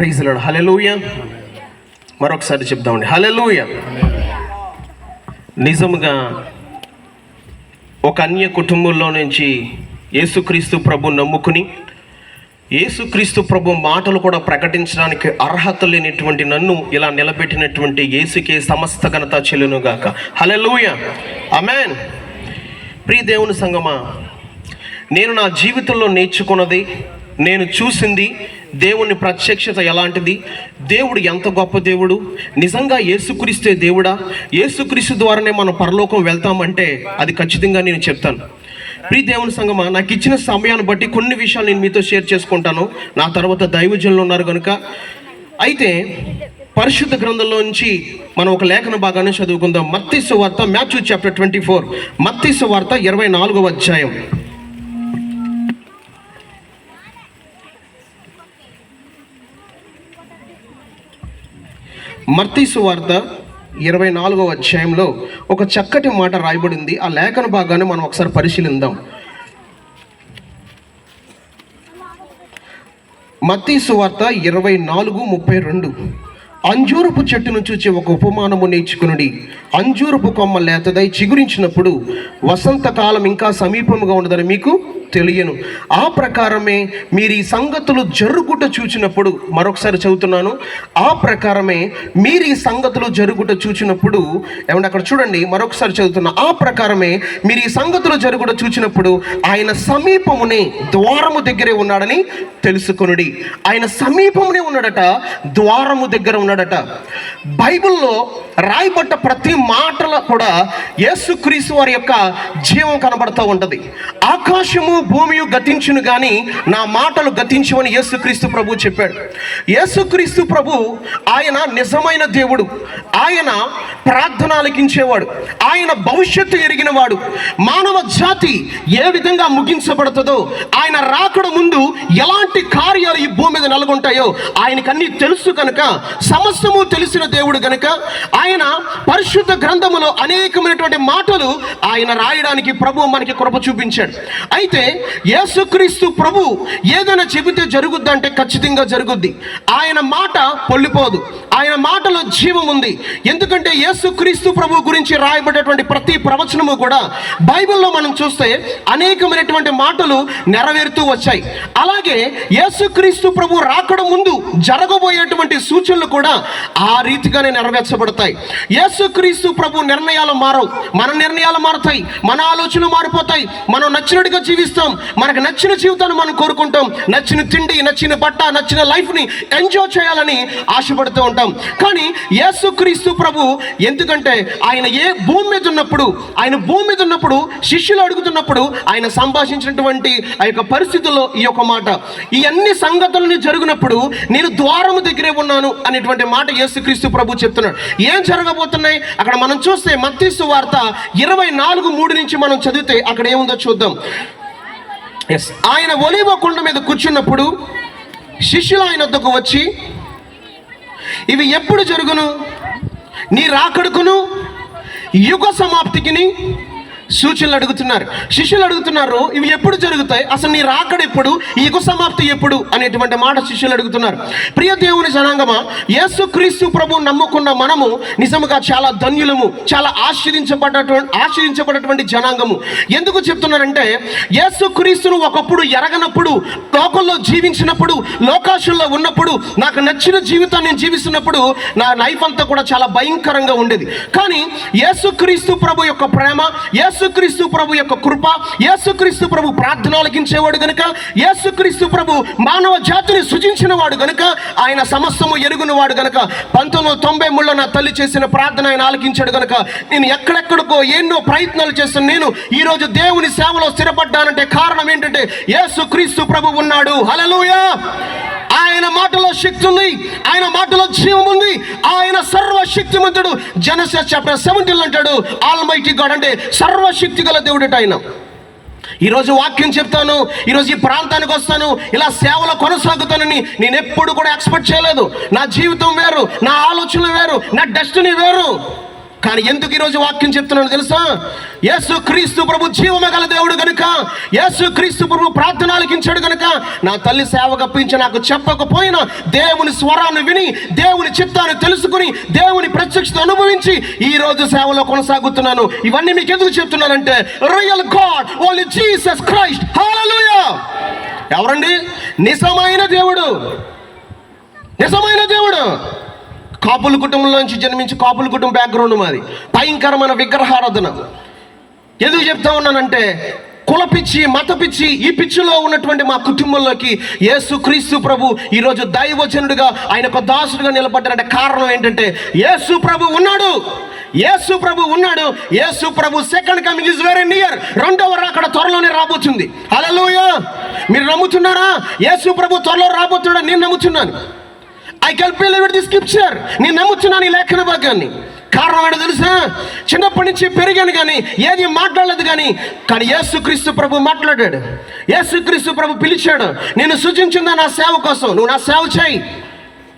Lord hallelujah మరొకసారి చెప్దామండి hallelujah నిజముగా ఒక అన్య కుటుంబంలో నుంచి యేసుక్రీస్తు ప్రభు నమ్ముకుని యేసుక్రీస్తు ప్రభు మాటలు కూడా ప్రకటించడానికి అర్హత లేనిటువంటి నన్ను ఇలా నిలబెట్టినటువంటి యేసుకే సమస్త ఘనత చెల్లునుగాక. హలెలూయ అమెన్ ప్రియ దేవుని సంగమా నేను నా జీవితంలో నేర్చుకున్నది నేను చూసింది దేవుని ప్రత్యక్షత ఎలాంటిది? దేవుడు ఎంత గొప్ప దేవుడు? నిజంగా యేసుక్రీస్తే దేవుడా? యేసుక్రీస్తు ద్వారానే మనం పరలోకం వెళ్తామంటే అది ఖచ్చితంగా నేను చెప్తాను. ప్రీ దేవుని సంగమా నాకు ఇచ్చిన సమయాన్ని బట్టి కొన్ని విషయాలు నేను మీతో షేర్ చేసుకుంటాను. నా తర్వాత దైవజనులు ఉన్నారు కనుక అయితే పరిశుద్ధ గ్రంథంలో నుంచి మనం ఒక లేఖన భాగాన్ని చదువుకుందాం. మత్తీసు వార్త మ్యాథ్యూ చాప్టర్ ట్వంటీ ఫోర్. మత్తీసు వార్త ఇరవై నాలుగవ అధ్యాయం. మర్తీసు వార్త ఇరవై నాలుగవ అధ్యాయంలో ఒక చక్కటి మాట రాయబడింది. ఆ లేఖన భాగాన్ని మనం ఒకసారి పరిశీలిద్దాం మత్తీసు వార్త ఇరవై నాలుగు ముప్పై రెండు. అంజూరపు చెట్టును చూచి ఒక ఉపమానము నేర్చుకునుడి. అంజూరపు కొమ్మ లేతదై చిగురించినప్పుడు వసంతకాలం ఇంకా సమీపముగా ఉండదని మీకు తెలియను. ఆ ప్రకారమే మీరు ఈ సంగతులు జరుగుట చూచినప్పుడు మరొకసారి చదువుతున్నాను. ఆ ప్రకారమే మీరు ఈ సంగతులు జరుగుట చూచినప్పుడు ఏమంటే అక్కడ చూడండి మరొకసారి చదువుతున్నా. ఆ ప్రకారమే మీరు ఈ సంగతులు జరుగుట చూచినప్పుడు ఆయన సమీపమునే ద్వారము దగ్గరే ఉన్నాడని తెలుసుకొనుడి. ఆయన సమీపమునే ఉన్నాడట ద్వారము దగ్గర ఉన్నాడట. బైబిల్లో రాయబడ్డ ప్రతి మాటల కూడా యేసుక్రీస్తు వారి యొక్క జీవం కనబడుతూ ఉంటుంది. ఆకాశము భూమియు గతించును కానీ నా మాటలు గతించువని యేసుక్రీస్తు ప్రభు చెప్పాడు. యేసుక్రీస్తు ప్రభు ఆయన నిజమైన దేవుడు. ఆయన ప్రార్థన ఆలకించేవాడు ఆయన భవిష్యత్తు ఎరిగినవాడు. మానవ జాతి ఏ విధంగా ముగించబడుతుందో ఆయన రాకడ ముందు ఎలాంటి కార్యాలు ఈ భూమి మీద నెలకొంటాయో ఆయనకు అన్ని తెలుసు కనుక సమస్తము తెలిసిన దేవుడు కనుక ఆయన పరిశుద్ధ గ్రంథములో అనేకమైనటువంటి మాటలు ఆయన రాయడానికి ప్రభు మనకి కృప చూపించాడు. అయితే యేసుక్రీస్తు ప్రభు ఏదైనా చెబితే జరుగుద్దంటే ఖచ్చితంగా జరుగుద్ది. ఆయన మాట పొల్లిపోదు. ఆయన మాటలో జీవం ఉంది. ఎందుకంటే యేసుక్రీస్తు ప్రభు గురించి రాయబడేటువంటి ప్రతి ప్రవచనము కూడా బైబిల్లో మనం చూస్తే అనేకమైనటువంటి మాటలు నెరవేరుతూ వచ్చాయి. అలాగే యేసుక్రీస్తు ప్రభు రాకడ ముందు జరగబోయేటువంటి సూచనలు కూడా ఆ రీతిగానే నెరవేర్చబడతాయి. యేసుక్రీస్తు ప్రభు నిర్ణయాలు మారవు. మన నిర్ణయాలు మారుతాయి. మన ఆలోచనలు మారిపోతాయి. మనం నచ్చినట్టుగా జీవిస్తాం. మనకు నచ్చిన జీవితాన్ని మనం కోరుకుంటాం. నచ్చిన తిండి నచ్చిన బట్ట నచ్చిన లైఫ్ని ఎంజాయ్ చేయాలని ఆశపడుతూ ఉంటాం. కానీ యేసుక్రీస్తు ప్రభు ఎందుకంటే ఆయన ఏ భూమి మీద ఉన్నప్పుడు ఆయన భూమి మీద ఉన్నప్పుడు శిష్యులు అడుగుతున్నప్పుడు ఆయన సంభాషించినటువంటి ఆ యొక్క పరిస్థితుల్లో ఈ యొక్క మాట ఈ అన్ని సంగతులని జరిగినప్పుడు నేను ద్వారము దగ్గరే ఉన్నాను అనేటువంటి మాట యేసుక్రీస్తు ప్రభు చెప్తున్నాడు. ఏం జరగబోతున్నాయి? అక్కడ మనం చూస్తే మత్తీసు వార్త ఇరవై నాలుగు మూడు నుంచి మనం చదివితే అక్కడ ఏముందో చూద్దాం. ఆయన ఒలివ కొండ మీద కూర్చున్నప్పుడు శిష్యులు ఆయన వద్దకు వచ్చి ఇవి ఎప్పుడు జరుగును? నీ రాకడుకును? యుగ సమాప్తికిని సూచనలు అడుగుతున్నారు. శిష్యులు అడుగుతున్నారు ఇవి ఎప్పుడు జరుగుతాయి? అసలు నీ రాకడ ఎప్పుడు? ఈ యుగ సమాప్తి ఎప్పుడు? అనేటువంటి మాట శిష్యులు అడుగుతున్నారు. ప్రియ దేవుని జనాంగమా యేసుక్రీస్తు ప్రభు నమ్ముకున్న మనము నిజముగా చాలా ధన్యులము చాలా ఆశ్రయించబడ్డటువంటి ఆశ్రయించబడేటువంటి జనాంగము. ఎందుకు చెప్తున్నారంటే యేసుక్రీస్తును ఒకప్పుడు ఎరగనప్పుడు లోకంలో జీవించినప్పుడు లోకాశంలో ఉన్నప్పుడు నాకు నచ్చిన జీవితాన్ని నేను జీవిస్తున్నప్పుడు నా లైఫ్ అంతా కూడా చాలా భయంకరంగా ఉండేది. కానీ యేసుక్రీస్తు ప్రభు యొక్క ప్రేమ యేసు యేసుక్రీస్తు ప్రభు యొక్క కృప యేసుక్రీస్తు ప్రభు ప్రార్థన ఆలకించేవాడు గనుక యేసుక్రీస్తు ప్రభు మానవ జాతిని సృజించిన వాడు గనుక ఆయన సమస్తము ఎరుగున వాడు గనుక పంతొమ్మిది వందల తొంభై మూడులో నా తల్లి చేసిన ప్రార్థన ఆయన ఆలకించాడు గనుక నేను ఎక్కడెక్కడికో ఎన్నో ప్రయత్నాలు చేస్తున్న నేను ఈరోజు దేవుని సేవలో స్థిరపడ్డానంటే కారణం ఏంటంటే యేసుక్రీస్తు ప్రభు ఉన్నాడు. హలలుయా ఆయన మాటలో శక్తి ఉంది. ఆయన మాటలో జీవం ఉంది. ఆయన సర్వశక్తిమంతుడు. జనస చాప్టర్ సెవెంటీన్ అంటాడు ఆల్మైటీ గాడ్ అంటే సర్వశక్తి గల దేవుడు ఆయన. ఈరోజు వాక్యం చెప్తాను ఈరోజు ఈ ప్రాంతానికి వస్తాను ఇలా సేవలు కొనసాగుతానని నేను ఎప్పుడు కూడా ఎక్స్పెక్ట్ చేయలేదు. నా జీవితం వేరు నా ఆలోచనలు వేరు నా డెస్టినీ వేరు. కానీ ఎందుకు ఈరోజు వాక్యం చెప్తున్నాను తెలుసా? యేసు క్రీస్తు ప్రభు జీవమ గల దేవుడు గనుక యేసు క్రీస్తు ప్రభు ప్రార్థన ఆలకించాడు గనుక నా తల్లి సేవ గప్పించి నాకు చెప్పకపోయినా దేవుని స్వరాన్ని విని దేవుని చిత్తాన్ని తెలుసుకుని దేవుని ప్రత్యక్షత అనుభవించి ఈ రోజు సేవలో కొనసాగుతున్నాను. ఇవన్నీ మీకు ఎందుకు చెప్తున్నానంటే real God only Jesus Christ. Hallelujah! ఎవరండి? నిజమైన దేవుడు. నిజమైన దేవుడు. కాపుల కుటుంబంలోంచి జన్మించి కాపుల కుటుంబ బ్యాక్గ్రౌండ్ మాది. భయంకరమైన విగ్రహారాధన. ఎందుకు చెప్తా ఉన్నానంటే కుల పిచ్చి మత పిచ్చి ఈ పిచ్చిలో ఉన్నటువంటి మా కుటుంబంలోకి యేసు క్రీస్తు ప్రభు ఈరోజు దైవచనుడిగా ఆయన ఒక దాసుడిగా నిలబడ్డారంటే కారణం ఏంటంటే యేసు ప్రభు ఉన్నాడు. యేసు ప్రభు ఉన్నాడు. యేసు ప్రభు second coming is very near రెండవ రాకడ త్వరలోనే రాబోతుంది. హల్లెలూయా మీరు నమ్ముతున్నారా? యేసు ప్రభు త్వరలో రాబోతున్నాడు నేను నమ్ముతున్నాను. I can believe it the scripture. నేను నమ్ముతున్నాను ఈ లేఖన భాగాన్ని. కారణం ఏంటో తెలుసా? చిన్నప్పటి నుంచి పెరిగాను కానీ ఏది మాట్లాడలేదు కానీ కానీ యేసుక్రీస్తు ప్రభు మాట్లాడాడు. యేసుక్రీస్తు ప్రభు పిలిచాడు నేను సూచించిందా నా సేవ కోసం? నువ్వు నా సేవ చేయి.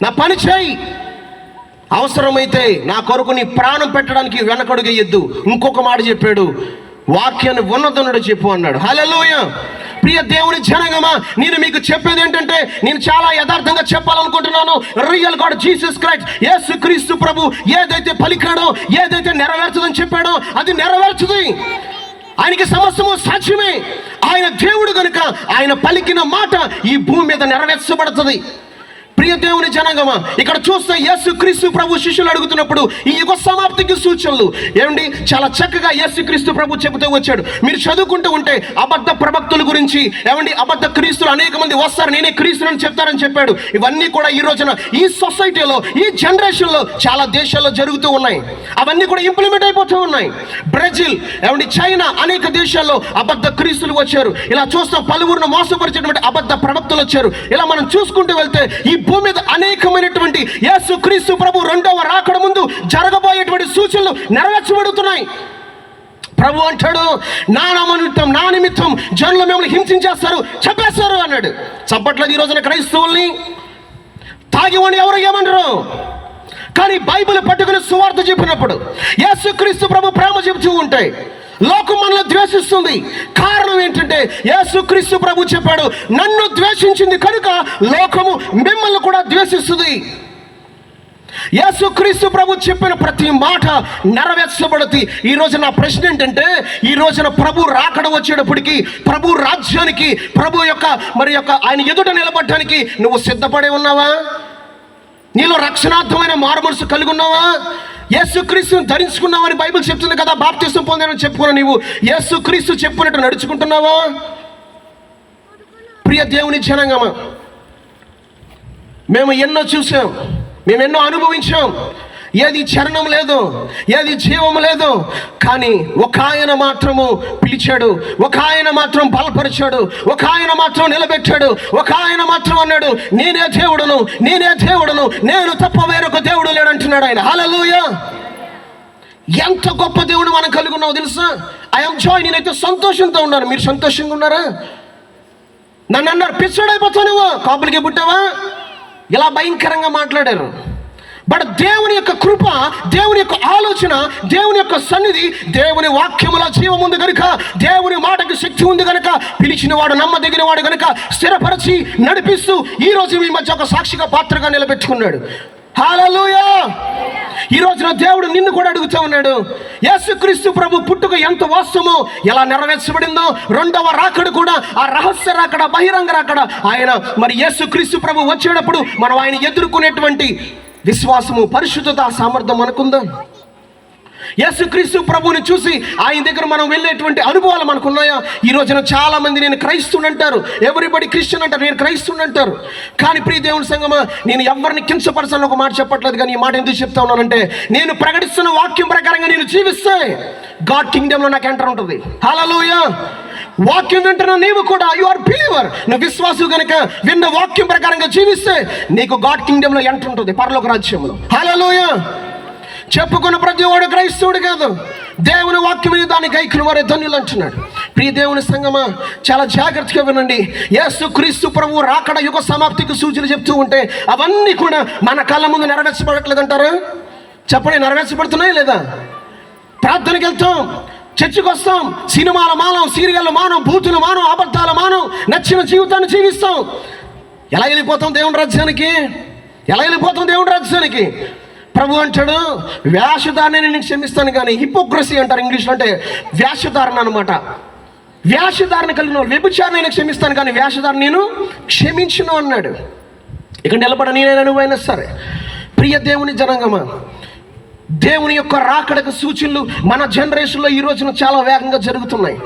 నా పని చేయి. అవసరమైతే నా కొరకు నీ ప్రాణం పెట్టడానికి వెనకడుగేయద్దు ఇంకొక మాట చెప్పాడు. వాక్యాన్ని ఉన్నతనుడు చెప్పు అన్నాడు. హల్లెలూయా! ప్రియ దేవుని జనగమా నేను మీకు చెప్పేది ఏంటంటే నేను చాలా యథార్థంగా చెప్పాలనుకుంటున్నాను. Real God Jesus Christ Yesu Kreestu ప్రభు ఏదైతే పలికాడో ఏదైతే నెరవేర్చదని చెప్పాడో అది నెరవేర్చుది. ఆయనకి సమస్తము సాధ్యమే. ఆయన దేవుడు కనుక ఆయన పలికిన మాట ఈ భూమి మీద నెరవేర్చబడుతుంది. ప్రియ దేవుని జనాంగమా ఇక్కడ చూస్తే యేసు క్రీస్తు ప్రభు శిష్యులు అడుగుతున్నప్పుడు ఈ యుగ సమాప్తికి సూచనలు. ఏమండి? చాలా చక్కగా యేసు క్రీస్తు ప్రభు చెబుతూ వచ్చాడు. మీరు చదువుకుంటూ ఉంటే అబద్ధ ప్రవక్తుల గురించి ఏమండి? అబద్ధ క్రీస్తులు అనేక మంది వస్తారు నేనే క్రీస్తులను చెప్తారని చెప్పాడు. ఇవన్నీ కూడా ఈ రోజున ఈ సొసైటీలో ఈ జనరేషన్లో చాలా దేశాల్లో జరుగుతూ ఉన్నాయి. అవన్నీ కూడా ఇంప్లిమెంట్ అయిపోతూ ఉన్నాయి. బ్రెజిల్ ఏమండి? చైనా అనేక దేశాల్లో అబద్ధ క్రీస్తులు వచ్చారు. ఇలా చూస్తాం పలువురిని మోసపరిచేటువంటి అబద్ధ ప్రవక్తలు వచ్చారు. ఇలా మనం చూసుకుంటూ వెళ్తే ఈ భూమి మీద అనేకమైనటువంటి యేసు క్రీస్తు ప్రభు రెండవ రాకడ ముందు జరగబోయేటువంటి సూచనలు నెరవేర్చబడుతున్నాయి. ప్రభు అంటాడు నా నిమిత్తం నా నిమిత్తం జనులు మిమ్మల్ని హింసించేస్తారు చెప్పేస్తారు అన్నాడు. చప్పట్లేదు ఈ రోజున క్రైస్తవుల్ని తాగివాడిని ఎవరు ఏమనరు. కానీ బైబిల్ పట్టుకుని సువార్త చెప్పినప్పుడు యేసుక్రీస్తు ప్రభు ప్రేమ చెబుతూ ఉంటాయి. లోకం మనల్ని ద్వేషిస్తుంది. కారణం ఏంటంటే యేసుక్రీస్తు ప్రభు చెప్పాడు నన్ను ద్వేషించింది కనుక లోకము మిమ్మల్ని కూడా ద్వేషిస్తుంది. యేసుక్రీస్తు ప్రభు చెప్పిన ప్రతి మాట నెరవేర్చబడుతుంది ఈ రోజు నా ప్రశ్న ఏంటంటే ఈ రోజున ప్రభు రాకడ వచ్చేటప్పటికి ప్రభు రాజ్యానికి ప్రభు యొక్క మరి యొక్క ఆయన ఎదుట నిలబడటానికి నువ్వు సిద్ధపడే ఉన్నావా? నీలో రక్షణార్థమైన మారు కలిగి ఉన్నావా? యేసుక్రీస్తుని ధరించుకున్నావని బైబిల్ చెప్తుంది కదా బాప్తిష్టం పొందానని చెప్పుకున్నావు నీవు. యేసుక్రీస్తు చెప్పినట్టు నడుచుకుంటున్నావా? ప్రియ దేవుని జనంగమా మేము ఎన్నో చూసాం మేము ఎన్నో అనుభవించాం. ఏది చరణం లేదు ఏది జీవం లేదు కానీ ఒక ఆయన మాత్రము పిలిచాడు ఒక ఆయన మాత్రం బలపరిచాడు ఒక ఆయన మాత్రం నిలబెట్టాడు ఒక ఆయన మాత్రం అన్నాడు నేనే దేవుడును నేనే దేవుడును నేను తప్ప వేరొక దేవుడు లేడంటున్నాడు ఆయన. హలలోయ ఎంత గొప్ప దేవుడు మనం కలిగి ఉన్నావు తెలుసా? ఐఎమ్ జాయ్ నేనైతే సంతోషంతో ఉన్నాను. మీరు సంతోషంగా ఉన్నారా? నన్ను అన్నారు పిచ్చడైపోతావు కాపులకి పుట్టావా? ఇలా భయంకరంగా మాట్లాడారు. బట్ దేవుని యొక్క కృప దేవుని యొక్క ఆలోచన దేవుని యొక్క సన్నిధి దేవుని వాక్యముల జీవం ఉంది కనుక దేవుని మాటకి శక్తి ఉంది కనుక పిలిచిన వాడు నమ్మదగిన వాడు కనుక స్థిరపరిచి నడిపిస్తూ ఈ రోజు మీ మధ్య ఒక సాక్షిగా పాత్రగా నిలబెట్టుకున్నాడు. హాలూయా ఈ రోజున దేవుడు నిన్ను కూడా అడుగుతూ ఉన్నాడు. యేసుక్రీస్తు ప్రభు పుట్టుక ఎంత వాస్తవమో ఎలా నెరవేర్చబడిందో రెండవ రాకడ కూడా ఆ రహస్య రాకడ బహిరంగ రాకడ ఆయన మరి యేసుక్రీస్తు ప్రభు వచ్చేటప్పుడు మనం ఆయన ఎదుర్కొనేటువంటి విశ్వాసము పరిశుద్ధత సామర్థ్యం మనకుందా. యేసుక్రీస్తు ప్రభుని చూసి ఆయన దగ్గర మనం వెళ్ళేటువంటి అనుభవాలు మనకు ఉన్నాయా ఈ రోజున చాలా మంది నేను క్రైస్తుని అంటారు ఎవరిబడి క్రిస్టియన్ అంటారు నేను క్రైస్తుని అంటారు. కానీ ప్రియ దేవుని సంగమా నేను ఎవరిని కించపరచాలని ఒక మాట చెప్పట్లేదు కానీ ఈ మాట ఎందుకు చెప్తా ఉన్నానంటే నేను ప్రకటిస్తున్న వాక్యం ప్రకారంగా నేను జీవిస్తే గాడ్ కింగ్డమ్లో నాకు ఎంటర్ ఉంటుంది. హలోయ వాక్యం వింటున్న నీవు కూడా యు ఆర్ బిలీవర్ నువ్వు విశ్వాసు కనుక విన్న వాక్యం ప్రకారంగా జీవిస్తే నీకు గాడ్ కింగ్డమ్లో ఎంటర్ ఉంటుంది పరలోక రాజ్యంలో. హలోయ చెప్పుకున్న ప్రతి వాడు క్రైస్తవుడు కాదు. దేవుని వాక్యం దానికి ఐక్యులు గైకులు వారే ధన్యులు అంటున్నాడు. ప్రియ దేవుని సంగమా చాలా జాగ్రత్తగా వినండి. యేసు క్రీస్తు ప్రభు రాకడ యుగ సమాప్తికి సూచనలు చెప్తూ ఉంటే అవన్నీ కూడా మన కళ్ళ ముందు నెరవేర్చబడట్లేదంటారా? చెప్పండి నెరవేర్చబడుతున్నాయి లేదా? ప్రార్థనకి వెళ్తాం. చర్చికి వస్తాం. సినిమాల మానం సీరియల్ మానం బూతులు మానం అబద్ధాల మానం నచ్చిన జీవితాన్ని జీవిస్తాం. ఎలా వెళ్ళిపోతాం దేవుని రాజ్యానికి? ఎలా వెళ్ళిపోతాం దేవుని రాజ్యానికి? ప్రభు అంటాడు వేషధారణ నేను క్షమిస్తాను కానీ హిపోక్రసీ అంటారు ఇంగ్లీష్లో అంటే వేషధారణ అనమాట వేషధారణ కలిగిన వాళ్ళు నేను క్షమిస్తాను కానీ వేషధారణ నేను క్షమించను అన్నాడు. ఇక నిలబడ నేనైనా నువ్వైనా సరే. ప్రియ దేవుని జనంగమా దేవుని యొక్క రాకడకు సూచనలు మన జనరేషన్లో ఈ రోజున చాలా వేగంగా జరుగుతున్నాయి.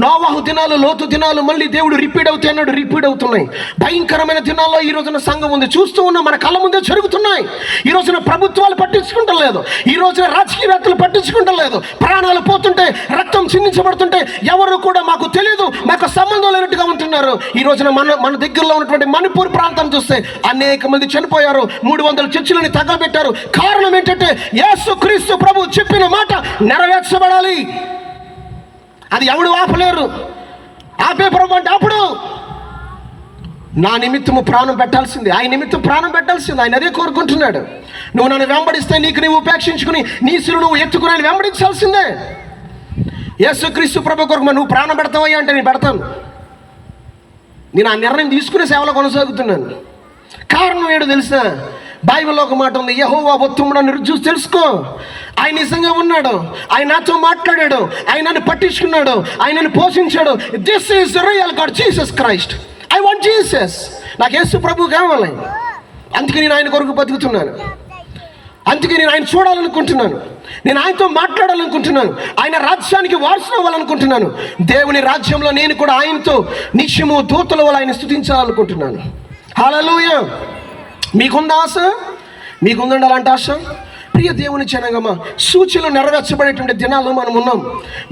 నోవాహు దినాలు లోతు దినాలు మళ్ళీ దేవుడు రిపీట్ అవుతాయి అన్నాడు రిపీట్ అవుతున్నాయి. భయంకరమైన దినాల్లో ఈ రోజున సంఘం ఉంది. చూస్తూ ఉన్న మన కళ్ళ ముందే జరుగుతున్నాయి. ఈ రోజున ప్రభుత్వాలు పట్టించుకుంటలేదు ఈ రోజున రాజకీయవేత్తలు పట్టించుకుంటలేదు ప్రాణాలు పోతుంటే రక్తం చిందించబడుతుంటే ఎవరు కూడా మాకు తెలియదు మాకు సంబంధం లేనట్టుగా ఉంటున్నారు. ఈ రోజున మన మన దగ్గరలో ఉన్నటువంటి మణిపూర్ ప్రాంతం చూస్తే అనేక మంది చనిపోయారు. మూడు వందల చర్చిలని తగలబెట్టారు. కారణం ఏంటంటే యేసు క్రీస్తు ప్రభు చెప్పిన మాట నెరవేర్చబడాలి. అది ఎవడు ఆపలేరు? ఆపే ప్రభు అంటే అప్పుడు. నా నిమిత్తము ప్రాణం పెట్టాల్సింది. ఆయన నిమిత్తం ప్రాణం పెట్టాల్సింది. ఆయన అదే కోరుకుంటున్నాడు. నువ్వు నన్ను వెంబడిస్తే నీకు నీవు ఉపేక్షించుకుని నీ సిరు నువ్వు ఎత్తుకుని ఆయన వెంబడించాల్సిందే. యేసుక్రీస్తు ప్రభు కొరకు నువ్వు ప్రాణం పెడతావయ్యా అంటే నేను పెడతాను. నేను ఆ నిర్ణయం తీసుకునే సేవలో కొనసాగుతున్నాను. కారణం ఏడు తెలుసా? బైబిల్లో ఒక మాట ఉంది. యహోవా ఒత్తుముడు అని చూసి తెలుసుకో. ఆయన నిజంగా ఉన్నాడు. ఆయన నాతో మాట్లాడాడు. ఆయన నన్ను పట్టించుకున్నాడు. ఆయన నన్ను పోషించాడు. This is real God Jesus Christ I want Jesus నాకు యేసు ప్రభు కావాలి. అందుకే నేను ఆయన కొరకు బతుకుతున్నాను. అందుకే నేను ఆయన చూడాలనుకుంటున్నాను. నేను ఆయనతో మాట్లాడాలనుకుంటున్నాను. ఆయన రాజ్యానికి వారసులు అవ్వాలనుకుంటున్నాను. దేవుని రాజ్యంలో నేను కూడా ఆయనతో నిత్యము దూతల వల్ల ఆయన స్థుతించాలనుకుంటున్నాను హల్లెలూయ మీకుందా ఆశ? మీకుందండి అలాంటి ఆశ? ప్రియ దేవుని చెనగమ్మ సూచనలు నెరవేర్చబడేటువంటి దినాల్లో మనం ఉన్నాం.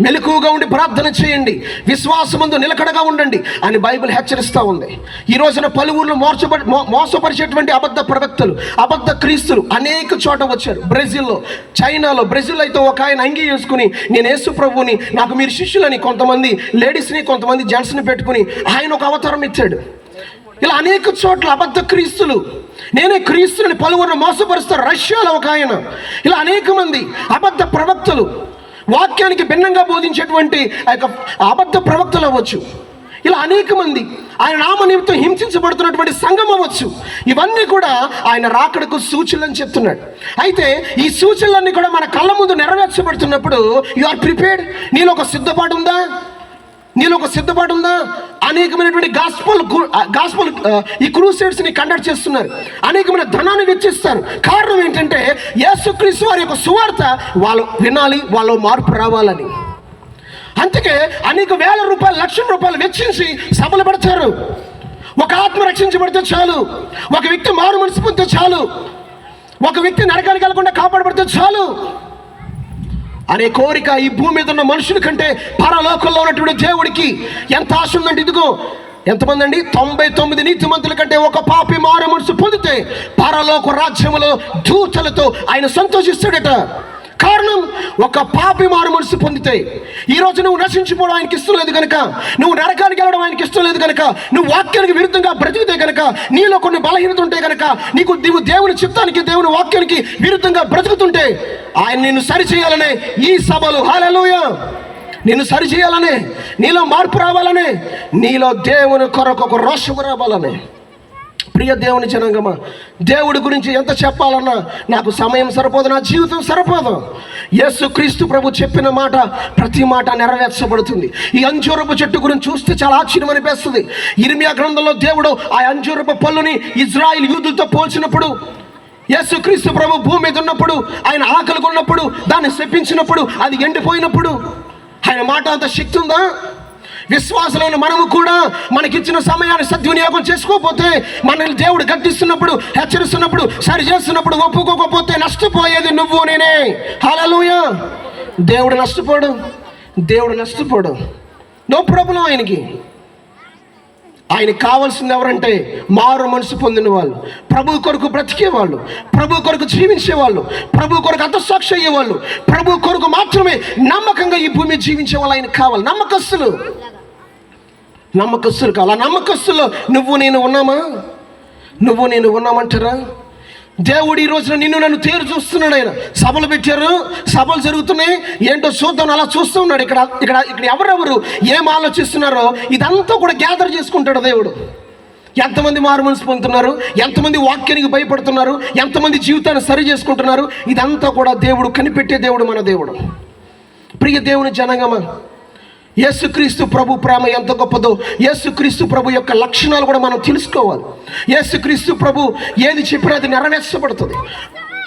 మెలకువగా ఉండి ప్రార్థన చేయండి. విశ్వాసముందు నిలకడగా ఉండండి అని బైబిల్ హెచ్చరిస్తూ ఉంది. ఈ రోజున పలువురులు మోసపడి మోసపరిచేటువంటి అబద్ధ ప్రవక్తలు అబద్ధ క్రీస్తులు అనేక చోట వచ్చారు. బ్రెజిల్లో చైనాలో బ్రెజిల్ అయితే ఒక ఆయన అంగీ చేసుకుని నేను యేసు ప్రభుని నాకు మీరు శిష్యులని కొంతమంది లేడీస్ని కొంతమంది జెంట్స్ని పెట్టుకుని ఆయన ఒక అవతారం ఇచ్చాడు. ఇలా అనేక చోట్ల అబద్ధ క్రీస్తులు. నేనే క్రీస్తుని పలువురు మోసపరుస్తారు రష్యాలో ఒక ఆయన. ఇలా అనేక మంది అబద్ధ ప్రవక్తలు వాక్యానికి భిన్నంగా బోధించేటువంటి ఆ యొక్క అబద్ధ ప్రవక్తలు అవ్వచ్చు. ఇలా అనేక మంది ఆయన నామ నిమిత్తం హింసించబడుతున్నటువంటి సంఘం అవ్వచ్చు. ఇవన్నీ కూడా ఆయన రాకడకు సూచనలు అని చెప్తున్నాడు. అయితే ఈ సూచనలన్నీ కూడా మన కళ్ళ ముందు నెరవేర్చబడుతున్నప్పుడు యు ఆర్ ప్రిపేర్డ్ నీలో ఒక సిద్ధపాటు ఉందా? నీలో ఒక సిద్ధపాటు ఉందా? అనేకమైనటువంటి గాస్పల్ గాస్పల్ ఈ క్రూసైడ్స్ని కండక్ట్ చేస్తున్నారు. అనేకమైన ధనాన్ని వెచ్చిస్తారు. కారణం ఏంటంటే యేసుక్రీస్తు వారి యొక్క సువార్త వాళ్ళు వినాలి వాళ్ళు మార్పు రావాలని. అందుకే అనేక వేల రూపాయలు లక్షల రూపాయలు వెచ్చించి సభలు పెడతారు. ఒక ఆత్మ రక్షించబడితే చాలు. ఒక వ్యక్తి మారు మనసు పొందితే చాలు. ఒక వ్యక్తి నరకానికి వెళ్ళకుండా కాపాడబడితే చాలు. అనే కోరిక ఈ భూమి మీద ఉన్న మనుషుల కంటే పరలోకంలో ఉన్నటువంటి దేవుడికి ఎంత ఆశ ఉందంటే ఇదిగో ఎంతమంది అండి? తొంభై తొమ్మిది నీతిమంతుల కంటే ఒక పాపి మారు మనసు పొందితే పరలోక రాజ్యములో దూతలతో ఆయన సంతోషిస్తాడట. కారణం ఒక పాపి మారు మనసు పొందితే. ఈ రోజు నువ్వు నశించిపోవడం ఆయనకి ఇష్టం లేదు కనుక నువ్వు నరకానికి వెళ్ళడం ఆయనకి ఇష్టం లేదు కనుక నువ్వు వాక్యానికి విరుద్ధంగా బ్రతికితే కనుక నీలో కొన్ని బలహీనత ఉంటే కనుక నీకు నీవు దేవుని చిత్తానికి దేవుని వాక్యానికి విరుద్ధంగా బ్రతుకుతుంటే ఆయన నిన్ను సరి చేయాలనే ఈ సభలు. హాలలోయ నిన్ను సరి చేయాలనే నీలో మార్పు రావాలనే నీలో దేవుని కొరకు ఒక రోషము రావాలనే. ప్రియ దేవుని జనాంగమా దేవుడి గురించి ఎంత చెప్పాలన్నా నాకు సమయం సరిపోదు నా జీవితం సరిపోదు. యేసు క్రీస్తు ప్రభు చెప్పిన మాట ప్రతి మాట నెరవేర్చబడుతుంది. ఈ అంజూరపు చెట్టు గురించి చూస్తే చాలా ఆశ్చర్యం అనిపిస్తుంది. ఇర్మియా గ్రంథంలో దేవుడు ఆ అంజూరపు పళ్ళుని ఇజ్రాయిల్ యూదులతో పోల్చినప్పుడు యేసుక్రీస్తు ప్రభు భూమి మీద ఉన్నప్పుడు ఆయన ఆకలికి ఉన్నప్పుడు దాన్ని శపించినప్పుడు అది ఎండిపోయినప్పుడు ఆయన మాట అంత శక్తి ఉందా? విశ్వాసులైన మనము కూడా మనకిచ్చిన సమయాన్ని సద్వినియోగం చేసుకోకపోతే మనల్ని దేవుడు గట్టిస్తున్నప్పుడు హెచ్చరిస్తున్నప్పుడు సరి చేస్తున్నప్పుడు ఒప్పుకోకపోతే నష్టపోయేది నువ్వు నేనే. హలలుయ దేవుడు నష్టపోడు. దేవుడు నష్టపోడు. నో ప్రాబ్లం ఆయనకి. ఆయనకి కావాల్సింది ఎవరంటే మారు మనసు పొందిన వాళ్ళు ప్రభు కొరకు బ్రతికే వాళ్ళు ప్రభు కొరకు జీవించే వాళ్ళు ప్రభు కొరకు అంతసాక్షి అయ్యేవాళ్ళు ప్రభు కొరకు మాత్రమే నమ్మకంగా ఈ భూమి జీవించే వాళ్ళు ఆయనకు కావాలి. నమ్మకస్తులు. నమ్మకస్తులు కావాలి? ఆ నమ్మకస్తులు. నువ్వు నేను ఉన్నామా? నువ్వు నేను ఉన్నామంటారా? దేవుడు ఈ రోజున నిన్ను నన్ను తేరు చూస్తున్నాడు ఆయన. సభలు పెట్టారు. సభలు జరుగుతున్నాయి. ఏంటో చూద్దాం. అలా చూస్తూ ఉన్నాడు ఇక్కడ. ఇక్కడ ఇక్కడ ఎవరెవరు? ఏం ఆలోచిస్తున్నారో? ఇదంతా కూడా గ్యాదర్ చేసుకుంటాడు దేవుడు. ఎంతమంది మారు మనసు పొందుతున్నారు? ఎంతమంది వాక్యానికి భయపడుతున్నారు? ఎంతమంది జీవితాన్ని సరి చేసుకుంటున్నారు? ఇదంతా కూడా దేవుడు కనిపెట్టే దేవుడు మన దేవుడు. ప్రియ దేవుని జనంగమా యేసుక్రీస్తు ప్రభు ప్రేమ ఎంత గొప్పదో యేసుక్రీస్తు ప్రభు యొక్క లక్షణాలు కూడా మనం తెలుసుకోవాలి. యేసుక్రీస్తు ప్రభు ఏది చెప్పినా అది నెరవేర్చబడుతుంది.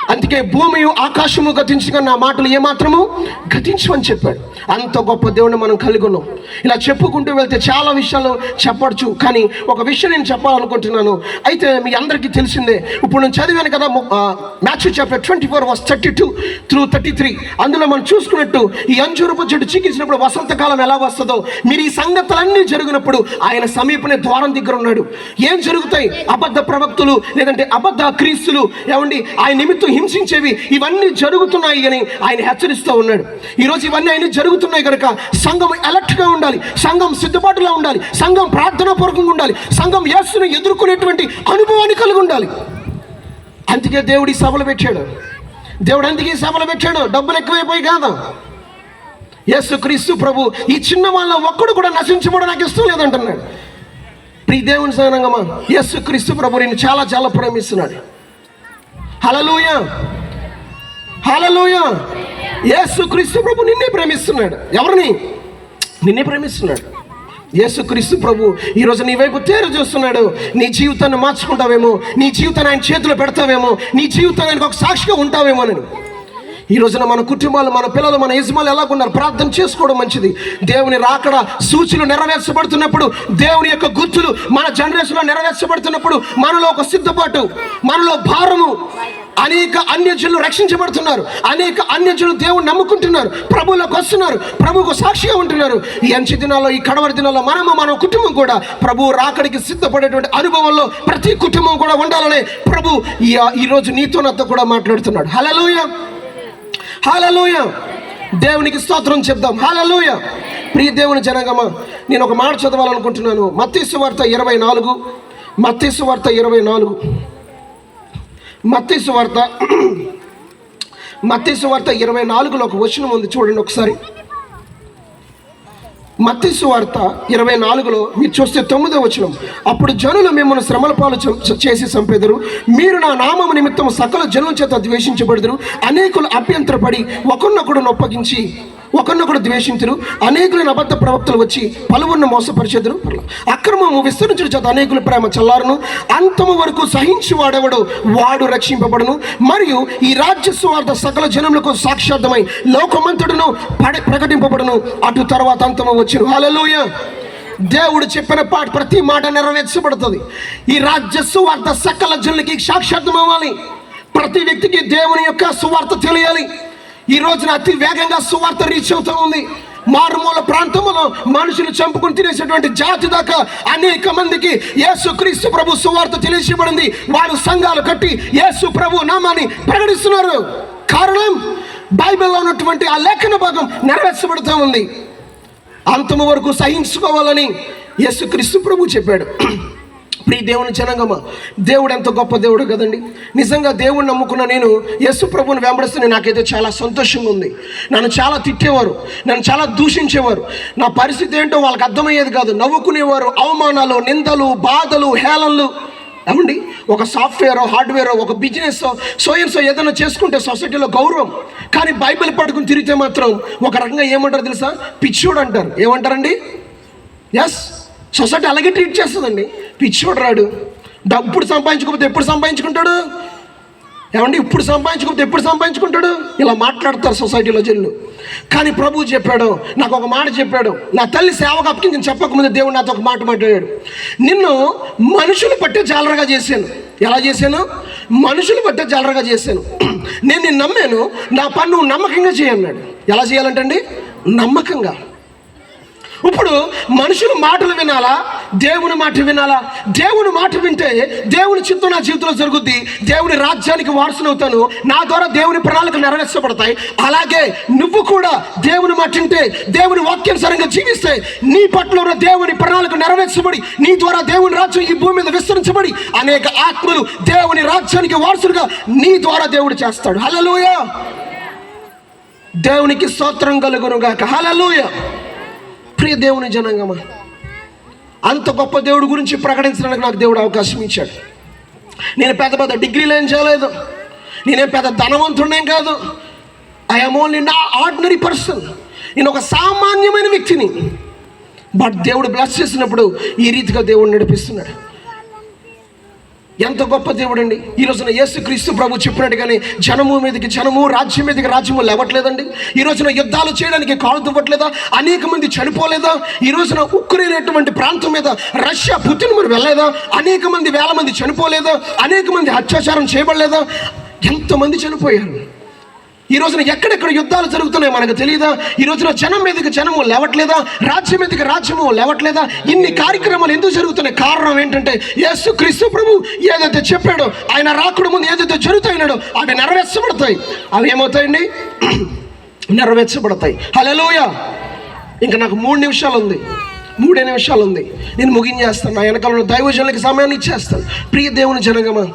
అందుకే భూమి ఆకాశము గతించగా నా మాటలు ఏమాత్రము? గతించమని చెప్పాడు. అంత గొప్ప దేవుని మనం కలిగి ఉన్నాం. ఇలా చెప్పుకుంటూ వెళ్తే చాలా విషయాలు చెప్పవచ్చు కానీ ఒక విషయం నేను చెప్పాలనుకుంటున్నాను. అయితే మీ అందరికీ తెలిసిందే ఇప్పుడు నేను చదివాను కదా Matthew chapter twenty four verse thirty two through thirty three. అందులో మనం చూసుకున్నట్టు ఈ అంజూరపు చెట్టు చికిత్సినప్పుడు వసంతకాలం ఎలా వస్తుందో మీరు ఈ సంగతులన్నీ జరిగినప్పుడు ఆయన సమీపనే ద్వారం దగ్గర ఉన్నాడు. ఏం జరుగుతాయి? అబద్ధ ప్రవక్తులు లేదంటే అబద్ధ క్రీస్తులు ఏమండి ఆయన నిమిత్తం హింసించేవి ఇవన్నీ జరుగుతున్నాయి అని ఆయన హెచ్చరిస్తూ ఉన్నాడు. ఈరోజు ఇవన్నీ ఆయన జరుగుతున్నాయి కనుక సంఘం అలర్ట్గా ఉండాలి. సంఘం సిద్ధపాటులో ఉండాలి. సంఘం ప్రార్థనా పూర్వకంగా ఉండాలి. సంఘం యేసును ఎదుర్కొనేటువంటి అనుభవాన్ని కలిగి ఉండాలి. అందుకే దేవుడి సభలు పెట్టాడు. దేవుడు అందుకే సభలు పెట్టాడు. డబ్బులు ఎక్కువైపోయి కాదా? యేసు క్రీస్తు ప్రభు ఈ చిన్న వాళ్ళ ఒక్కడు కూడా నశించబడ నాకు ఇష్టం లేదంటున్నాడు. ప్రీ దేవుని సనంగమా యేసు క్రీస్తు ప్రభు నేను చాలా చాలా ప్రేమిస్తున్నాడు. హలలోయ హలలోయ యేసు క్రీస్తు ప్రభు నిన్నే ప్రేమిస్తున్నాడు. ఎవరిని? నిన్నే ప్రేమిస్తున్నాడు. యేసు క్రీస్తు ప్రభు ఈరోజు నీ వైపు తేరు చూస్తున్నాడు. నీ జీవితాన్ని మార్చుకుంటావేమో నీ జీవితాన్ని ఆయన చేతిలో పెడతావేమో నీ జీవితాన్ని ఆయనకు ఒక సాక్షిగా ఉంటావేమో అని. ఈ రోజున మన కుటుంబాలు మన పిల్లలు మన యజమానులు ఎలాగున్నారు? ప్రార్థన చేసుకోవడం మంచిది. దేవుని రాకడ సూచనలు నెరవేర్చబడుతున్నప్పుడు దేవుని యొక్క గుర్తులు మన జనరేషన్లో నెరవేర్చబడుతున్నప్పుడు మనలో ఒక సిద్ధపాటు మనలో భారము. అనేక అన్యజనులు రక్షించబడుతున్నారు. అనేక అన్యజనులు దేవుని నమ్ముకుంటున్నారు. ప్రభువులకు వస్తున్నారు. ప్రభువుకు సాక్షిగా ఉంటున్నారు. ఈ అంచె దినాల్లో ఈ కడవరి దినాల్లో మనము మన కుటుంబం కూడా ప్రభు రాకడికి సిద్ధపడేటువంటి అనుభవంలో ప్రతి కుటుంబం కూడా ఉండాలనే ప్రభు ఈ ఈరోజు నీతో నాతో కూడా మాట్లాడుతున్నాడు. హలోయ హాలలోయ. దేవునికి స్తోత్రం చెప్దాం. హాలలోయ. ప్రియ దేవుని జనగమ నేను ఒక మాట చదవాలనుకుంటున్నాను. మత్తీసు వార్త ఇరవై నాలుగు. మత్తీసు వార్త ఇరవై నాలుగు. మత్తీసు వార్త మత్తీసు వార్త ఇరవై నాలుగులో ఒక వచనం ఉంది. చూడండి ఒకసారి. మత్తీసు వార్త ఇరవై నాలుగులో మీరు చూస్తే తొమ్మిదో వచనం. అప్పుడు జనులు మిమ్మల్ని శ్రమల పాలు చేసి చంపెదరు. మీరు నా నామము నిమిత్తం సకల జనుల చేత ద్వేషించబడదురు. అనేకులు అభ్యంతరపడి ఒకరినొకడు నొప్పగించి ఒకరినొకరు ద్వేషించరు. అనేకులైన అబద్ధ ప్రవక్తలు వచ్చి పలువురిని మోసపరిచెదరు. అక్రమము విస్తరించిన చేత అనేకుల ప్రేమ చల్లారును. అంతము వరకు సహించి వాడెవడు వాడు రక్షింపబడును. మరియు ఈ రాజ్య సువార్త సకల జనములకు సాక్షార్థమై లోకమంతుడును పడ ప్రకటింపబడును. అటు తర్వాత అంతము వచ్చును. హలలోయ దేవుడు చెప్పిన పాట ప్రతి మాట నెరవేర్చబడుతుంది. ఈ రాజ్య సువార్త సకల జనులకి సాక్షార్థం అవ్వాలి ప్రతి వ్యక్తికి దేవుని యొక్క సువార్త తెలియాలి. ఈ రోజున అతి వేగంగా సువార్త రీచ్ అవుతూ ఉంది. మారుమూల ప్రాంతంలో మనుషులు చంపుకుని తినేసేటువంటి జాతి దాకా అనేక మందికి యేసుక్రీస్తు ప్రభు సువార్త తెలియబడింది వారు సంఘాలు కట్టి యేసు ప్రభు నామాన్ని ప్రకటిస్తున్నారు. కారణం బైబిల్లో ఉన్నటువంటి ఆ లేఖన భాగం నెరవేర్చబడుతూ ఉంది. అంతము వరకు సహించుకోవాలని యేసుక్రీస్తు ప్రభు చెప్పాడు. ప్రియ దేవుని జనగమ్మ దేవుడు ఎంత గొప్ప దేవుడు కదండి. నిజంగా దేవుడిని నమ్ముకున్న నేను యేసు ప్రభుని వెంబడిస్తూనే నాకైతే చాలా సంతోషంగా ఉంది. నన్ను చాలా తిట్టేవారు నన్ను చాలా దూషించేవారు. నా పరిస్థితి ఏంటో వాళ్ళకి అర్థమయ్యేది కాదు. నవ్వుకునేవారు అవమానాలు నిందలు బాధలు హేళనలు. ఏమండి? ఒక సాఫ్ట్వేర్ హార్డ్వేర్ ఒక బిజినెస్ సోయం సో ఏదైనా చేసుకుంటే సొసైటీలో గౌరవం. కానీ బైబిల్ పట్టుకుని తిరిగితే మాత్రం ఒక రకంగా ఏమంటారు తెలుసా? పిచ్చోడు అంటారు. ఏమంటారండి? ఎస్ సొసైటీ అలాగే ట్రీట్ చేస్తుందండి. పిచ్చివాడు రాడు డబ్బుడు సంపాదించుకోకపోతే ఎప్పుడు సంపాదించుకుంటాడు? ఏమండి ఇప్పుడు సంపాదించుకుంటే ఎప్పుడు సంపాదించుకుంటాడు? ఇలా మాట్లాడతారు సొసైటీలో జల్లు కానీ ప్రభు చెప్పాడు నాకు ఒక మాట చెప్పాడు. నా తల్లి సేవకు అప్పగించి చెప్పకముందు దేవుడు నాతో ఒక మాట మాట్లాడాడు. నిన్ను మనుషులు పట్టే జాలరగా చేశాను. ఎలా చేశాను? మనుషులు పట్టే జాలరగా చేశాను. నేను నిన్ను నమ్మాను నా పన్ను నమ్మకంగా చేయన్నాడు. ఎలా చేయాలంటండి? నమ్మకంగా. ఇప్పుడు మనుషులు మాటలు వినాలా? దేవుని మాట వినాలా? దేవుని మాట వింటే దేవుని చిత్తం నా జీవితంలో జరుగుద్ది. దేవుని రాజ్యానికి వారసునవుతాను నా ద్వారా దేవుని ప్రణాళిక నెరవేర్చబడతాయి. అలాగే నువ్వు కూడా దేవుని మాట వింటే దేవుని వాక్యానుసారంగా జీవిస్తే నీ పట్ల ఉన్న దేవుని ప్రణాళిక నెరవేర్చబడి నీ ద్వారా దేవుని రాజ్యం ఈ భూమి మీద విస్తరించబడి అనేక ఆత్మలు దేవుని రాజ్యానికి వారసులుగా నీ ద్వారా దేవుడు చేస్తాడు. హలలోయ దేవునికి స్తోత్రం కలుగునుగాక హలలుయ ప్రియ దేవుని జనంగమా అంత గొప్ప దేవుడి గురించి ప్రకటించడానికి నాకు దేవుడు అవకాశం ఇచ్చాడు. నేను పెద్ద పెద్ద డిగ్రీలు ఏం చేయలేదు. నేనేం పెద్ద ధనవంతుడేం కాదు. ఐఎమ్ ఓన్లీ నా ఆర్డినరీ పర్సన్ నేను ఒక సామాన్యమైన వ్యక్తిని. బట్ దేవుడు బ్లెస్ చేసినప్పుడు ఈ రీతిగా దేవుడు నడిపిస్తున్నాడు. ఎంత గొప్ప దేవుడు అండి ఈ రోజున యేసుక్రీస్తు ప్రభు చెప్పినట్టుగానే జనము మీదకి జనము రాజ్యం మీదకి రాజ్యము లేవట్లేదండి. ఈ రోజున యుద్ధాలు చేయడానికి కాలు దువ్వట్లేదా? అనేక మంది చనిపోలేదా? ఈ రోజున ఉక్రెయినటువంటి ప్రాంతం మీద రష్యా పుతిన్ మరి వెళ్ళలేదా? అనేక మంది వేల మంది చనిపోలేదా? అనేక మంది అత్యాచారం చేయబడలేదా? ఎంతమంది చనిపోయారు? ఈ రోజున ఎక్కడెక్కడ యుద్ధాలు జరుగుతున్నాయి మనకు తెలియదా ఈ రోజున జనం మీదకి జనము లేవట్లేదా? రాజ్యం మీదకి రాజ్యము లేవట్లేదా? ఇన్ని కార్యక్రమాలు ఎందుకు జరుగుతున్నాయి? కారణం ఏంటంటే యేసు క్రీస్తు ప్రభు ఏదైతే చెప్పాడో ఆయన రాకుడు ముందు ఏదైతే జరుగుతున్నాడో అవి నెరవేర్చబడతాయి. అవి ఏమవుతాయండి? నెరవేర్చబడతాయి. హలోయ ఇంకా నాకు మూడు నిమిషాలు ఉంది. మూడే నిమిషాలు ఉంది. నేను ముగించేస్తాను. నా వెనకాల దైవజనులకి సమయాన్ని ఇచ్చేస్తాను. ప్రియ దేవుని జనగమా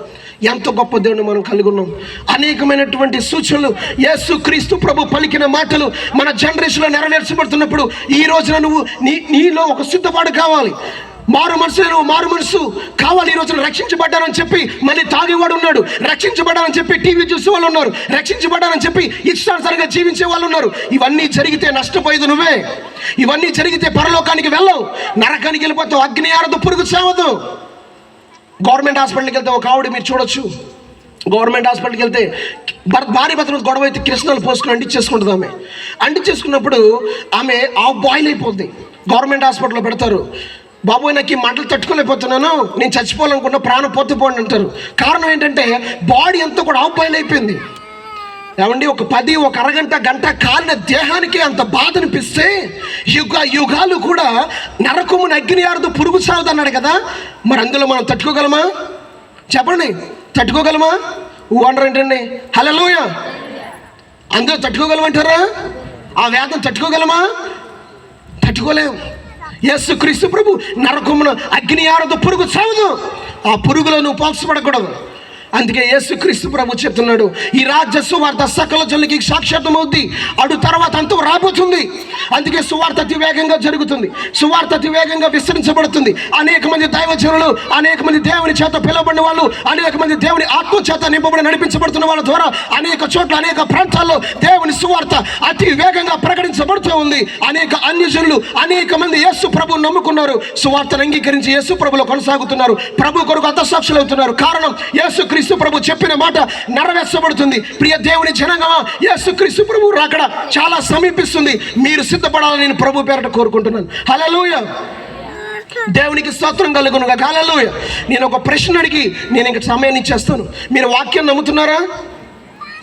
ఎంత గొప్ప దేవుని మనం కలిగి ఉన్నాం. అనేకమైనటువంటి సూచనలు యేసు క్రీస్తు ప్రభు పలికిన మాటలు మన జనరేషన్లో నెరవేర్చబడుతున్నప్పుడు ఈ రోజున నువ్వు నీ నీలో ఒక సిద్ధపాటు కావాలి. మారు మనసు నువ్వు మారు మనసు కావాలి ఈ రోజున. రక్షించబడ్డానని చెప్పి మళ్ళీ తాగేవాడు ఉన్నాడు. రక్షించబడ్డానని చెప్పి టీవీ చూసే వాళ్ళు ఉన్నారు. రక్షించబడ్డానని చెప్పి ఇష్టానుసారంగా జీవించే వాళ్ళు ఉన్నారు. ఇవన్నీ జరిగితే నష్టపోయేది నువ్వే. ఇవన్నీ జరిగితే పరలోకానికి వెళ్ళవు. నరకానికి వెళ్ళిపోతావు. అగ్ని ఆరదు పురుగు చావదు. గవర్నమెంట్ హాస్పిటల్కి వెళ్తే ఒక ఆవిడ మీరు చూడొచ్చు. గవర్నమెంట్ హాస్పిటల్కి వెళ్తే భార్య భర్తలు గొడవ అయితే కృష్ణాలు పోసుకుని అంటించేసుకుంటుంది ఆమె. అంటించేసుకున్నప్పుడు ఆమె ఆ బాయిల్ అయిపోద్ది. గవర్నమెంట్ హాస్పిటల్లో పెడతారు. బాబోయ్ నాకు ఈ మంటలు తట్టుకోలేకపోతున్నాను. నేను చచ్చిపోవాలనుకున్న ప్రాణం పోతే అంటారు. కారణం ఏంటంటే బాడీ అంతా కూడా ఆఫ్ బాయిల్ అయిపోయింది. ఏమండి ఒక పది ఒక అరగంట గంట కాలిన దేహానికి అంత బాధ అనిపిస్తే యుగ యుగాలు కూడా నరకమును అగ్ని ఆరుదు పురుగు సాగుదు అన్నాడు కదా. మరి అందులో మనం తట్టుకోగలమా? చెప్పండి తట్టుకోగలమా? ఊ అంటారు ఏంటండి? హలోయ అందులో తట్టుకోగలమంటారా? ఆ వేదం తట్టుకోగలమా? తట్టుకోలేం. యేసు క్రీస్తు ప్రభు నరకమున అగ్ని ఆరదు పురుగు చావదు ఆ పురుగులో నువ్వు పోల్చబడకూడదు అందుకే యేసు క్రీస్తు ప్రభు చెప్తున్నాడు ఈ రాజ్య సువార్త సకల జనులకి సాక్షాత్వం అవుద్ది అడు తర్వాత అంతం రాబోతుంది. అందుకే సువార్త అతి వేగంగా జరుగుతుంది సువార్త అతి వేగంగా విస్తరించబడుతుంది. అనేక మంది దైవజనులు అనేక మంది దేవుని చేత పిలువబడిన వాళ్ళు అనేక మంది దేవుని ఆత్మ చేత నింపబడి నడిపించబడుతున్న వాళ్ళ ద్వారా అనేక చోట్ల అనేక ప్రాంతాల్లో దేవుని సువార్త అతి వేగంగా ప్రకటించబడుతూ ఉంది. అనేక అన్యజనులు అనేక మంది యేసు ప్రభు నమ్ముకున్నారు. సువార్తను అంగీకరించి యేసు ప్రభులో కొనసాగుతున్నారు. ప్రభు కొరకు అర్థసాక్షులు అవుతున్నారు కారణం యేసు క్రీస్తు ప్రభు చెప్పిన మాట నెరవేర్చబడుతుంది. ప్రియ దేవుని జనంగా యేసు క్రీస్తు ప్రభు రాకడ చాలా సమీపిస్తుంది. మీరు సిద్ధపడాలని నేను ప్రభు పేరట కోరుకుంటున్నాను. హల్లెలూయ. దేవునికి స్తోత్రం కలుగును కాలలోయ నేను ఒక ప్రశ్న అడిగి నేను ఇంక సమయాన్ని ఇచ్చేస్తాను. మీరు వాక్యం నమ్ముతున్నారా?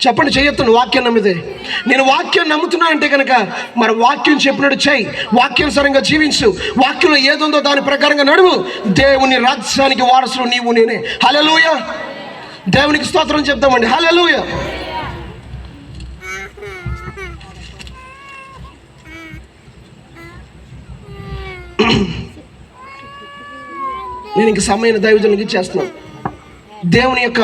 చెప్పండి చేయొత్తును వాక్యం నమ్మితే. నేను వాక్యం నమ్ముతున్నా అంటే కనుక మరి వాక్యం చెప్పినట్టు చేయి. వాక్యానుసారంగా జీవించు. వాక్యంలో ఏదుందో దాని ప్రకారంగా నడువు. దేవుని రాజ్యానికి వారసులు నీవు నేనే. హలలోయ దేవునికి స్తోత్రం చెప్తామండి హలలుయ నేను ఇంక సమయాన్ని దైవజనులకి ఇచ్చేస్తున్నాను. దేవుని యొక్క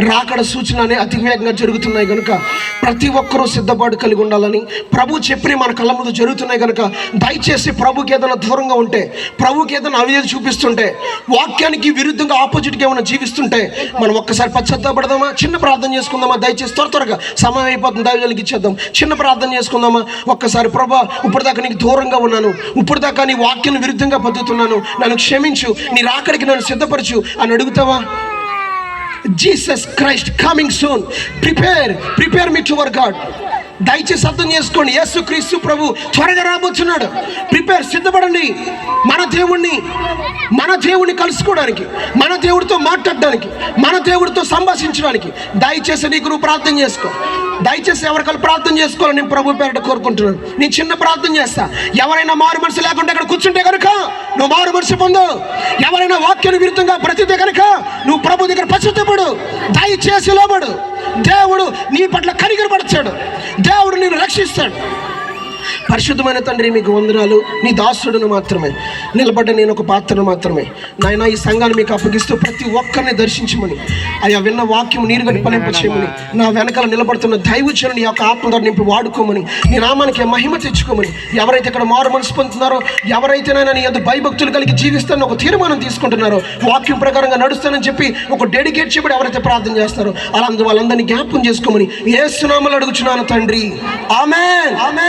రాకడ సూచన అనే జరుగుతున్నాయి కనుక ప్రతి ఒక్కరూ సిద్ధపాటు కలిగి ఉండాలని ప్రభు చెప్పిన మన కళ్ళ ముందు జరుగుతున్నాయి కనుక దయచేసి ప్రభుకి ఏదైనా దూరంగా ఉంటే ప్రభుకి ఏదైనా అవిధేత చూపిస్తుంటే వాక్యానికి విరుద్ధంగా ఆపోజిట్గా ఏమైనా జీవిస్తుంటే మనం ఒక్కసారి పశ్చాత్తాపడదామా? చిన్న ప్రార్థన చేసుకుందామా? దయచేసి త్వర త్వరగా సమయం అయిపోతుంది దైవజనులకి ఇచ్చేద్దాం. చిన్న ప్రార్థన చేసుకుందామా? ఒక్కసారి ప్రభా ఇప్పటిదాకా నీకు దూరంగా ఉన్నాను. ఇప్పటిదాకా నీ వాక్యం విరుద్ధంగా బతుకుతున్నాను నన్ను క్షమించు. నీ రాకడికి నన్ను సిద్ధపరచు. అని అడుగుతావా? Jesus Christ coming soon. Prepare, prepare me toward God. దయచేసి అర్థం చేసుకోండి. యేసు క్రీస్తు ప్రభు త్వరగా రాబోతున్నాడు. ప్రిపేర్ సిద్ధపడండి. మన దేవుణ్ణి మన దేవుణ్ణి కలుసుకోవడానికి మన దేవుడితో మాట్లాడడానికి మన దేవుడితో సంభాషించడానికి దయచేసి నీకు నువ్వు ప్రార్థన చేసుకో. దయచేసి ఎవరికైనా ప్రార్థన చేసుకోవాలని నేను ప్రభు పేరట కోరుకుంటున్నాను. నేను చిన్న ప్రార్థన చేస్తా. ఎవరైనా మారు మనసు లేకుండా ఇక్కడ కూర్చుంటే కనుక నువ్వు మారు మనసు పొందు. ఎవరైనా వాక్యాన్ని విరుద్ధంగా ప్రతితే కనుక నువ్వు ప్రభు దగ్గర పశ్చిత్తపడు దయచేసి లోబడు. దేవుడు నీ పట్ల కనికరపడతాడు దేవుడు నిన్ను రక్షిస్తాడు పరిశుద్ధమైన తండ్రి మీకు వందనాలు. నీ దాసుడును మాత్రమే. నిలబడ్డ నేను ఒక పాత్రను మాత్రమే. నాయన ఈ సంఘాన్ని మీకు అప్పగిస్తూ ప్రతి ఒక్కరిని దర్శించమని. అయ్యా విన్న వాక్యం నీరు గడిపలింపచేయమని నా వెనకాల నిలబడుతున్న దైవచను నీ యొక్క ఆత్మ ద్వారా నింపి వాడుకోమని. నీ నామానికి మహిమ తెచ్చుకోమని. ఎవరైతే ఇక్కడ మారు మనసు పొందుతున్నారో ఎవరైతేనైనా నీ యొక్క భయభక్తులు కలిగి జీవిస్తానని ఒక తీర్మానం తీసుకుంటున్నారో వాక్యం ప్రకారంగా నడుస్తానని చెప్పి ఒక డెడికేట్ చేయబడి ఎవరైతే ప్రార్థన చేస్తారో అలా అందు వాళ్ళందరినీ జ్ఞాపకం చేసుకోమని. ఏ సునామలు అడుగుచున్నాను తండ్రి. ఆమె ఆమె